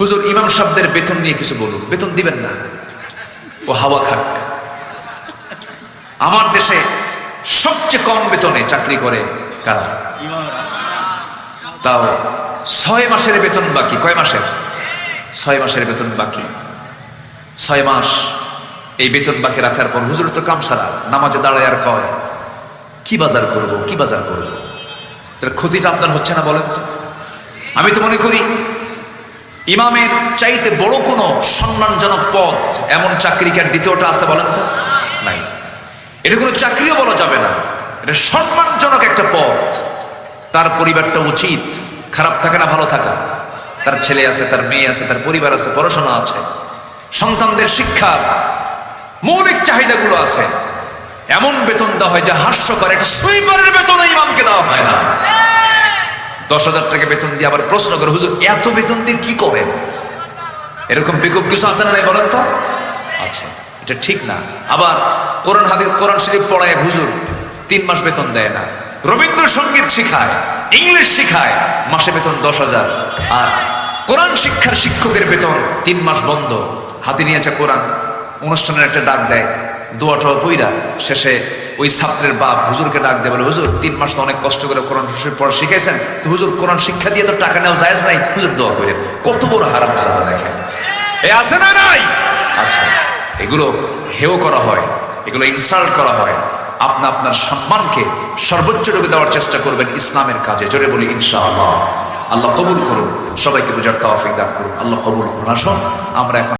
হুজুর, ইমাম সাহেবদের বেতন নিয়ে কিছু বলুন। বেতন দিবেন না। ও হাওয়া খাক। আমার দেশে সবচেয়ে কম বেতনে চাকরি করে কারা? তাও ছয় মাসের বেতন বাকি। কয় মাসের? ছয় মাসের বেতন বাকি। ছয় মাস এই বেতন বাকি রাখার পর হুজুর তো কাম সারা, নামাজে দাঁড়ায় আর কয়, কি বাজার করব? কি বাজার করব? তার ক্ষতিটা আপনার হচ্ছে না বলেন তো? আমি তো মনে করি ইমামের চাইতে বড় কোনো সম্মানজনক পদ এমন চাকরি কি আর দ্বিতীয়টা আছে বলেন তো? নাই। এটা কোনো চাকরিও বলা যাবে না। এটা সম্মানজনক একটা পদ তার পরিবারটা উচিত। খারাপ থাকে না, ভালো থাকা। তার ছেলে আছে, তার মেয়ে আছে, তার পরিবার আছে, পড়াশোনা আছে। সন্তানদের শিক্ষা, মৌলিক চাহিদাগুলো আছে। এমন বেতন দেওয়া হয় যা হাস্যকর। একটা সুইপারের বেতন ইমামকে দেওয়া হয় না। দশ হাজার টাকা বেতন দিয়ে আবার প্রশ্ন করে, হুজুর, এত বেতন দিয়ে কি করেন এরকম বিকল্প কিছু আছে না বলেন তো? আচ্ছা এটা ঠিক না। আবার কোরআন হাদিস, কোরআন শরীফ পড়ায় হুজুর তিন মাস বেতন দেয় না। রবীন্দ্রসঙ্গীত শিখায়, ইংলিশ শিখায়, মাসে বেতন দশ হাজার। আর কোরআন শিক্ষার শিক্ষকের বেতন তিন মাস বন্ধ। হাতে নিয়েছে কোরআন। অনুষ্ঠানের একটা ডাক দেয় দোয়াটা পইরা শেষে ওই ছাত্রের বাপ হুজুরকে ডাক দেয় বলে, হুজুর, তিন মাস তো অনেক কষ্ট করে কোরআন পড়া শিখাইছেন। তো হুজুর, কোরআন শিক্ষা দিয়ে তো টাকা নেওয়া যায় নাই। হুজুর, দোয়া করেন। কত বড় হারাম জানা দেখেন। এ আছে না নাই? আচ্ছা এগুলো হেও করা হয়, এগুলো ইনসাল্ট করা হয়। আপনা আপনার সম্মানকে সর্বোচ্চটুকু দেওয়ার চেষ্টা করবেন ইসলামের কাজে। জোরে বলি, ইনশাআল্লাহ। আল্লাহ কবুল করুন সবাইকে বুঝার তাওয়াফিক দান করুন আল্লাহ কবুল করুন। আসুন, আমরা এখন